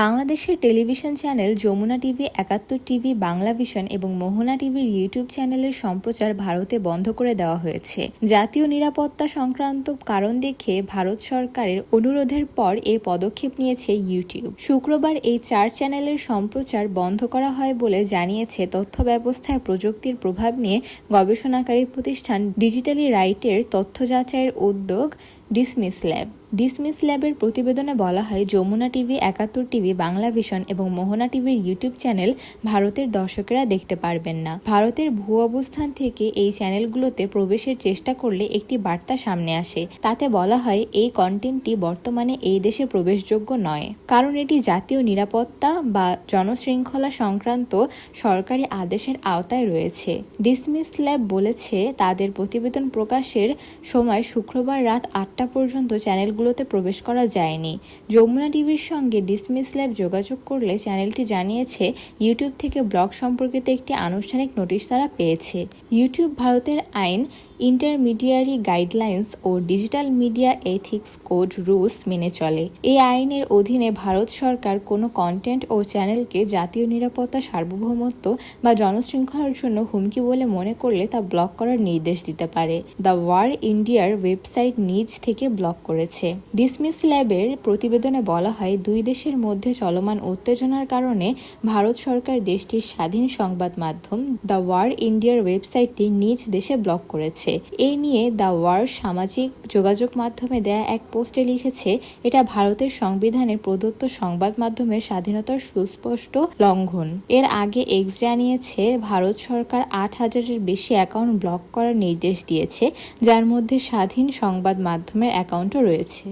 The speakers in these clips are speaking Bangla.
বাংলাদেশের television channel Jamuna TV, Ekattor TV, Bangla vision এবং মোহনা টিভির ইউটিউব চ্যানেলের সম্প্রচার ভারতে বন্ধ করে দেওয়া হয়েছে। জাতীয় নিরাপত্তা সংক্রান্ত কারণ দেখে ভারত সরকারের অনুরোধের পর এ পদক্ষেপ নিয়েছে ইউটিউব। শুক্রবার এই চার চ্যানেলের সম্প্রচার বন্ধ করা হয় বলে জানিয়েছে তথ্য ব্যবস্থায় প্রযুক্তির প্রভাব নিয়ে গবেষণাকারী প্রতিষ্ঠান ডিজিটালি রাইটের তথ্য যাচাইয়ের উদ্যোগ ডিসমিস ল্যাব। ডিসমিস ল্যাবের প্রতিবেদনে বলা হয়, Jamuna TV, Ekattor TV, Bangla vision এবং মোহনা টিভির ইউটিউব চ্যানেল ভারতের দর্শকেরা দেখতে পারবেন না। ভারতের ভূ অবস্থান থেকে এই চ্যানেলগুলোতে প্রবেশের চেষ্টা করলে একটি বার্তা সামনে আসে। তাতে বলা হয়, এই কন্টেন্টটি বর্তমানে এই দেশে প্রবেশযোগ্য নয়। কারণ এটি জাতীয় নিরাপত্তা বা জনশৃঙ্খলা সংক্রান্ত সরকারি আদেশের আওতায় রয়েছে। ডিসমিস ল্যাব বলেছে, তাদের প্রতিবেদন প্রকাশের সময় শুক্রবার রাত আটটা পর্যন্ত চ্যানেলগুলোতে প্রবেশ করা যায়নি। যমুনা টিভির সঙ্গে ডিসমিস ল্যাব যোগাযোগ করলে চ্যানেলটি জানিয়েছে, ইউটিউব থেকে ব্লগ সম্পর্কিত একটি আনুষ্ঠানিক নোটিশ তারা পেয়েছে। ইউটিউব ভারতের আইন ইন্টারমিডিয়ারি গাইডলাইন্স ও digital media ethics code rules মেনে চলে। এই আইনের অধীনে ভারত সরকার কোনো কন্টেন্ট ও চ্যানেলকে জাতীয় নিরাপত্তা, সার্বভৌমত্ব বা জনশৃঙ্খলার জন্য হুমকি বলে মনে করলে তা ব্লক করার নির্দেশ দিতে পারে। দ্য ওয়ার ইন্ডিয়ার ওয়েবসাইট নিজ থেকে ব্লক করেছে। ডিসমিস ল্যাবের প্রতিবেদনে বলা হয়, দুই দেশের মধ্যে চলমান উত্তেজনার কারণে ভারত সরকার দেশটির স্বাধীন সংবাদ মাধ্যম দ্য ওয়ার ইন্ডিয়ার ওয়েবসাইটটি নিজ দেশে ব্লক করেছে। এই নিয়ে দ্য ওয়ার সামাজিক যোগাযোগ মাধ্যমে দেয়া এক পোস্টে লিখেছে, এটা ভারতের সংবিধানে প্রদত্ত সংবাদ মাধ্যমের স্বাধীনতার সুস্পষ্ট লঙ্ঘন। এর আগে এক্স জানিয়েছে, ভারত সরকার আট হাজারের বেশি অ্যাকাউন্ট ব্লক করার নির্দেশ দিয়েছে, যার মধ্যে স্বাধীন সংবাদ মাধ্যমের অ্যাকাউন্টও রয়েছে।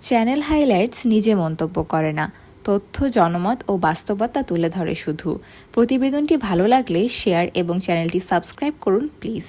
চ্যানেল হাইলাইটস নিজে মন্তব্য করে না। তথ্য, জনমত ও বাস্তবতা তুলে ধরে শুধু। প্রতিবেদনটি ভালো লাগলে শেয়ার এবং চ্যানেলটি সাবস্ক্রাইব করুন, প্লিজ।